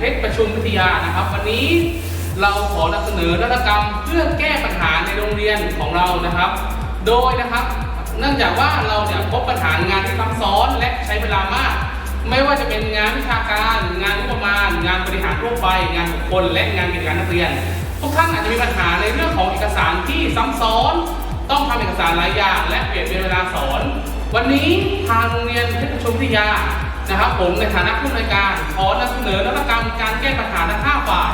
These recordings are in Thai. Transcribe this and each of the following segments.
เพชรประชุมวิทยานะครับ วันนี้เราขอนำเสนอนวัตกรรมเพื่อแก้ปัญหาในโรงเรียนของเรานะครับ โดยนะครับ เนื่องจากว่าเราเนี่ยพบปัญหางานที่ซับซ้อนและใช้เวลามาก ไม่ว่าจะเป็นงานวิชาการ งานงบประมาณ งานบริหารทั่วไป งานบุคคล และงานกิจการนักเรียน ทุกท่านอาจจะมีปัญหาในเรื่องของเอกสารที่ซ้ำซ้อน ต้องทำเอกสารหลายอย่าง และเปลี่ยนเวลาสอน วันนี้ทางโรงเรียนเพชรประชุมวิทยา นะครับผมในฐานะผู้อำนวยการขอนำเสนอนวัตกรรมการแก้ปัญหาทั้งห้าฝ่าย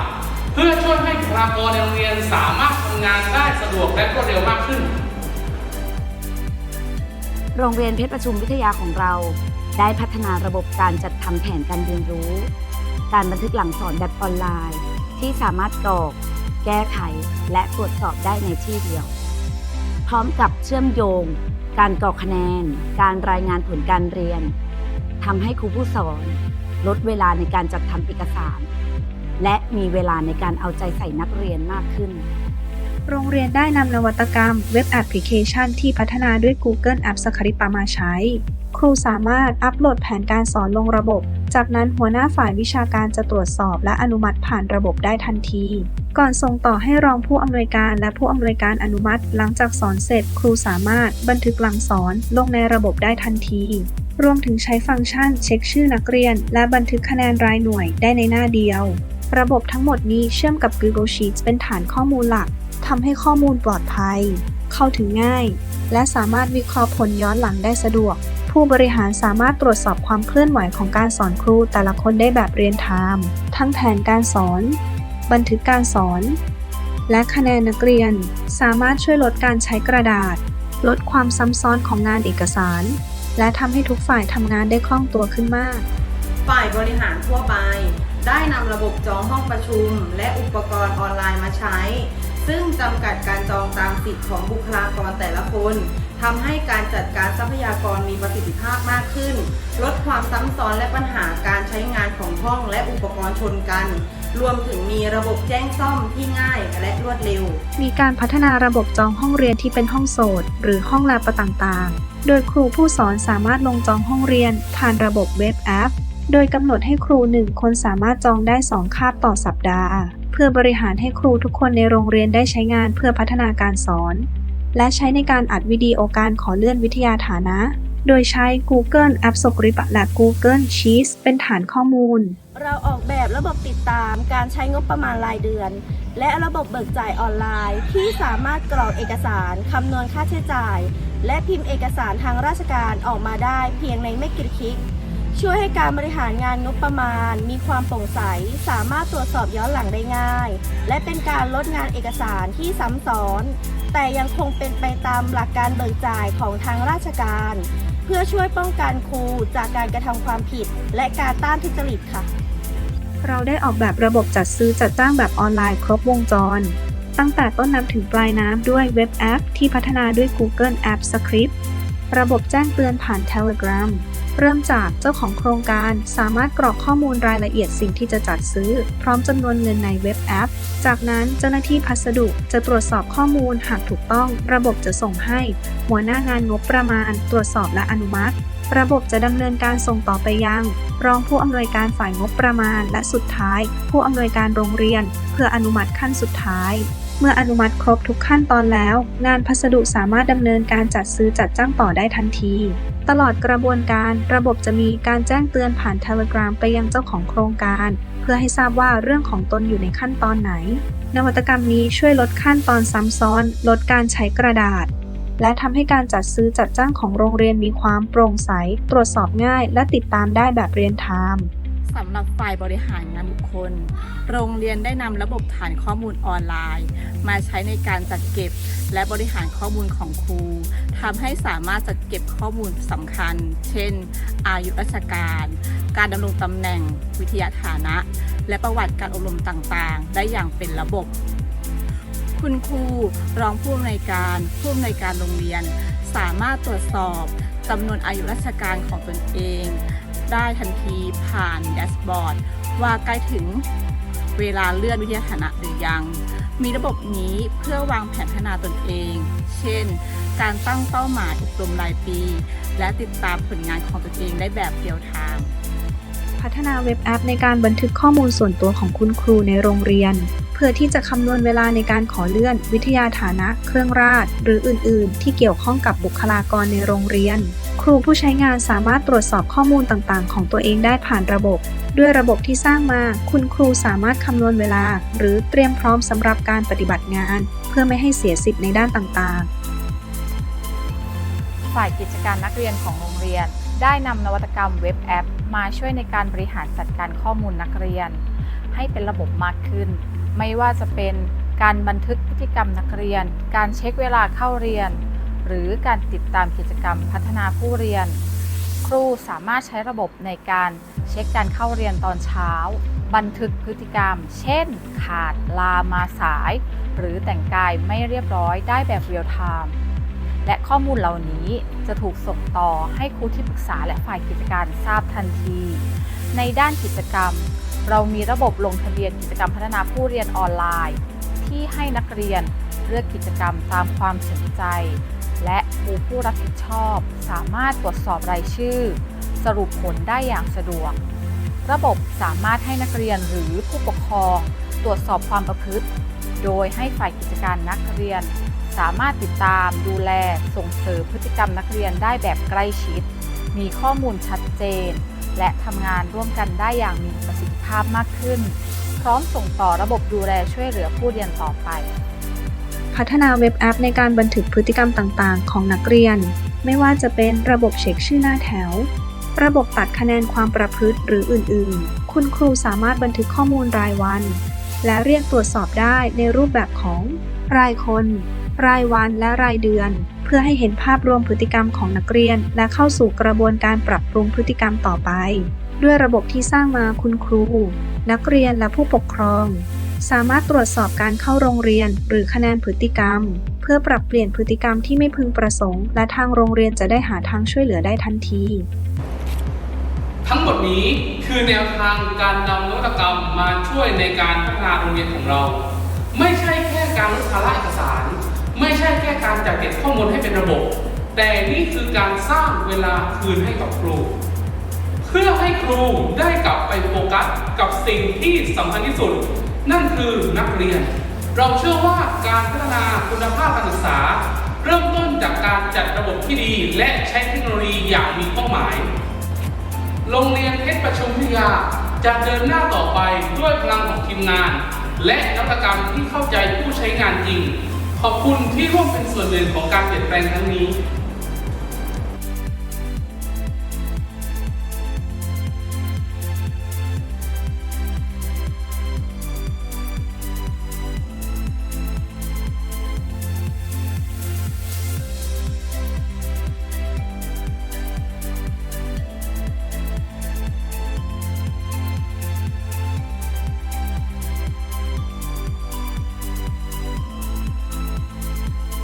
เพื่อช่วยให้บุคลากรในโรงเรียนสามารถทำงานได้สะดวกและรวดเร็วมากขึ้น โรงเรียนเพชรประชุมวิทยาของเรา ได้พัฒนาระบบการจัดทำแผนการเรียนรู้ การบันทึกหลังสอนแบบออนไลน์ ที่สามารถกรอก แก้ไข และตรวจสอบได้ในที่เดียว พร้อมกับเชื่อมโยง การกรอกคะแนน การรายงานผลการเรียน ทำให้ครูผู้สอนลดเวลาในการจัดทำเอกสาร และมีเวลาในการเอาใจใส่นักเรียนมากขึ้น โรงเรียนได้นำนวัตกรรมเว็บแอปพลิเคชันที่พัฒนาด้วย Google Apps Script มาใช้ ครูสามารถอัปโหลดแผนการสอนลงระบบ จากนั้นหัวหน้าฝ่ายวิชาการจะตรวจสอบและอนุมัติผ่านระบบได้ทันที ก่อนส่งต่อให้รองผู้อำนวยการและผู้อำนวยการอนุมัติ หลังจากสอนเสร็จ ครูสามารถบันทึกหลังสอนลงในระบบได้ทันที รวมถึงใช้ฟังก์ชันเช็คชื่อนักเรียน และบันทึกคะแนนรายหน่วยได้ในหน้าเดียว ระบบทั้งหมดนี้เชื่อมกับ Google Sheets เป็นฐานข้อมูลหลักทำให้ข้อมูลปลอดภัย เข้าถึงง่าย และสามารถวิเคราะห์ผลย้อนหลังได้สะดวก ผู้บริหารสามารถตรวจสอบความเคลื่อนไหวของการสอนครูแต่ละคนได้แบบเรียนไทม์ทั้งแผนการสอน บันทึกการสอน และคะแนนนักเรียน สามารถช่วยลดการใช้กระดาษ ลดความซ้ำซ้อนของงานเอกสาร และทำให้ทุกฝ่ายทำงานได้คล่องตัวขึ้นมาก ฝ่ายบริหารทั่วไป ได้นำระบบจองห้องประชุม และอุปกรณ์ออนไลน์มาใช้ ซึ่งจำกัดการจองตามสิทธิ์ของบุคลากรแต่ละคนทำให้การจัดการทรัพยากรมีประสิทธิภาพมากขึ้น ลดความซ้ำซ้อนและปัญหาการใช้งานของห้องและอุปกรณ์ชนกัน รวมถึงมีระบบแจ้งซ่อมที่ง่ายและรวดเร็ว มีการพัฒนาระบบจองห้องเรียนที่เป็นห้องโสดหรือห้องแลบต่างๆ โดยครูผู้สอนสามารถลงจองห้องเรียน ผ่านระบบเว็บแอป โดยกำหนดให้ครูหนึ่งคนสามารถจองได้ 2 คาบต่อสัปดาห์ เพื่อบริหารให้ครูทุกคนในโรงเรียนได้ใช้งานเพื่อพัฒนาการสอน และใช้ในการอัดวิดีโอการขอเลื่อนวิทยาฐานะ โดยใช้ Google Apps Script และ Google Sheets เป็นฐานข้อมูล เราออกแบบระบบติดตามการใช้งบประมาณรายเดือน และระบบเบิกจ่ายออนไลน์ ที่สามารถกรอกเอกสารคำนวณค่าใช้จ่าย และพิมพ์เอกสารทางราชการออกมาได้เพียงในไม่กี่คลิก ช่วยให้การบริหารงานงบประมาณ มีความโปร่งใส สามารถตรวจสอบย้อนหลังได้ง่าย และเป็นการลดงานเอกสารที่ซ้ำซ้อนแต่ยังคงเป็นไปตามหลักการเบิกจ่ายของทางราชการ เพื่อช่วยป้องกันครูจากการกระทำความผิด และการต้านทุจริตค่ะ เราได้ออกแบบระบบจัดซื้อจัดจ้างแบบออนไลน์ครบวงจร ตั้งแต่ต้นน้ำถึงปลายน้ำด้วยเว็บแอปที่พัฒนาด้วย Google Apps Script ระบบแจ้งเตือนผ่าน Telegram เริ่มจากเจ้าของโครงการสามารถกรอกข้อมูลรายละเอียดสิ่งที่จะจัดซื้อ พร้อมจำนวนเงินในเว็บแอป จากนั้นเจ้าหน้าที่พัสดุจะตรวจสอบข้อมูลหากถูกต้อง ระบบจะส่งให้ หัวหน้างานงบประมาณ ตรวจสอบและอนุมัติ ระบบจะดำเนินการส่งต่อไปยัง รองผู้อำนวยการฝ่ายงบประมาณ และสุดท้าย ผู้อำนวยการโรงเรียน เพื่ออนุมัติขั้นสุดท้ายเมื่ออนุมัติครบทุกขั้นตอนแล้ว งานพัสดุสามารถดำเนินการจัดซื้อจัดจ้างต่อได้ทันที ตลอดกระบวนการระบบจะมีการแจ้งเตือนผ่าน Telegram ไปยังเจ้าของโครงการ เพื่อให้ทราบว่าเรื่องของตนอยู่ในขั้นตอนไหน นวัตกรรมนี้ช่วยลดขั้นตอนซ้ำซ้อน ลดการใช้กระดาษ และทำให้การจัดซื้อจัดจ้างของโรงเรียนมีความโปร่งใส ตรวจสอบง่าย และติดตามได้แบบเรียนไทม์ สำหรับฝ่ายบริหารงานบุคคล โรงเรียนได้นำระบบฐานข้อมูลออนไลน์ มาใช้ในการจัดเก็บและบริหารข้อมูลของครูทำให้สามารถจัดเก็บข้อมูลสำคัญ เช่น อายุราชการ การดำรงตำแหน่ง วิทยาฐานะ และประวัติการอบรมต่างๆ ได้อย่างเป็นระบบ คุณครูรองผู้อำนวยการผู้อำนวยการโรงเรียน สามารถตรวจสอบจำนวนอายุราชการของตนเอง ได้ทันทีผ่านแดชบอร์ดว่าใกล้ถึงเวลาเลื่อนวิทยาฐานะหรือยัง มีระบบนี้เพื่อวางแผนพัฒนาตนเอง เช่น การตั้งเป้าหมายอบรมรายปี และติดตามผลงานของตนเองได้แบบเรียลไทม์พัฒนาเว็บแอปในการบันทึกข้อมูลส่วนตัวของคุณครูในโรงเรียน เพื่อที่จะคำนวณเวลาในการขอเลื่อน วิทยาฐานะ เครื่องราช หรืออื่น ๆ ที่เกี่ยวข้องกับบุคลากรในโรงเรียน ครูผู้ใช้งานสามารถตรวจสอบข้อมูลต่างๆ ของตัวเองได้ผ่านระบบ ด้วยระบบที่สร้างมา คุณครูสามารถคำนวณเวลา หรือเตรียมพร้อมสำหรับการปฏิบัติงาน เพื่อไม่ให้เสียสิทธิ์ในด้านต่างๆ ฝ่ายกิจการนักเรียนของโรงเรียน ได้นำนวัตกรรมเว็บแอป มาช่วยในการบริหารจัดการข้อมูลนักเรียน ให้เป็นระบบมากขึ้น ไม่ว่าจะเป็นการบันทึกพฤติกรรมนักเรียน การเช็คเวลาเข้าเรียน หรือการติดตามกิจกรรมพัฒนาผู้เรียน ครูสามารถใช้ระบบในการเช็คการเข้าเรียนตอนเช้า บันทึกพฤติกรรม เช่น ขาดลามาสาย หรือแต่งกายไม่เรียบร้อยได้แบบเรียลไทม์และข้อมูลเหล่านี้จะถูกส่งต่อให้ครูที่ปรึกษาและฝ่ายกิจการทราบทันที ในด้านกิจกรรม เรามีระบบลงทะเบียนกิจกรรมพัฒนาผู้เรียนออนไลน์ ที่ให้นักเรียนเลือกกิจกรรมตามความสนใจ และครูผู้รับผิดชอบ สามารถตรวจสอบรายชื่อ สรุปผลได้อย่างสะดวก ระบบสามารถให้นักเรียนหรือผู้ปกครอง ตรวจสอบความประพฤติ โดยให้ฝ่ายกิจการนักเรียน สามารถติดตามดูแลส่งเสริมพฤติกรรมนักเรียนได้แบบใกล้ชิด มีข้อมูลชัดเจน และทำงานร่วมกันได้อย่างมีประสิทธิภาพมากขึ้น พร้อมส่งต่อระบบดูแลช่วยเหลือผู้เรียนต่อไป พัฒนาเว็บแอปในการบันทึกพฤติกรรมต่างๆ ของนักเรียน ไม่ว่าจะเป็นระบบเช็คชื่อหน้าแถว ระบบตัดคะแนนความประพฤติหรืออื่นๆ คุณครูสามารถบันทึกข้อมูลรายวัน และเรียกตรวจสอบได้ในรูปแบบของ รายคน รายวันและรายเดือน เพื่อให้เห็นภาพรวมพฤติกรรมของนักเรียน และเข้าสู่กระบวนการปรับปรุงพฤติกรรมต่อไป ด้วยระบบที่สร้างมาคุณครู นักเรียนและผู้ปกครอง สามารถตรวจสอบการเข้าโรงเรียน หรือคะแนนพฤติกรรม เพื่อปรับเปลี่ยนพฤติกรรมที่ไม่พึงประสงค์ และทางโรงเรียนจะได้หาทางช่วยเหลือได้ทันที ทั้งหมดนี้คือแนวทางการนำนวัตกรรมมาช่วยในการพัฒนาโรงเรียนของเรา ไม่ใช่แค่การลดภาระเอกสาร ไม่ใช่แค่การจัดเก็บข้อมูลให้เป็นระบบ แต่นี่คือการสร้างเวลาคืนให้กับครู เพื่อให้ครูได้กลับไปโฟกัสกับสิ่งที่สำคัญที่สุด นั่นคือนักเรียน เราเชื่อว่าการพัฒนาคุณภาพการศึกษา เริ่มต้นจากการจัดระบบที่ดี และใช้เทคโนโลยีอย่างมีเป้าหมาย โรงเรียนเพชรประชุมวิทยาจะเดินหน้าต่อไปด้วยพลังของทีมงาน และนวัตกรรมที่เข้าใจผู้ใช้งานจริง ขอบคุณที่ร่วมเป็นส่วนหนึ่งของการเปลี่ยนแปลงครั้งนี้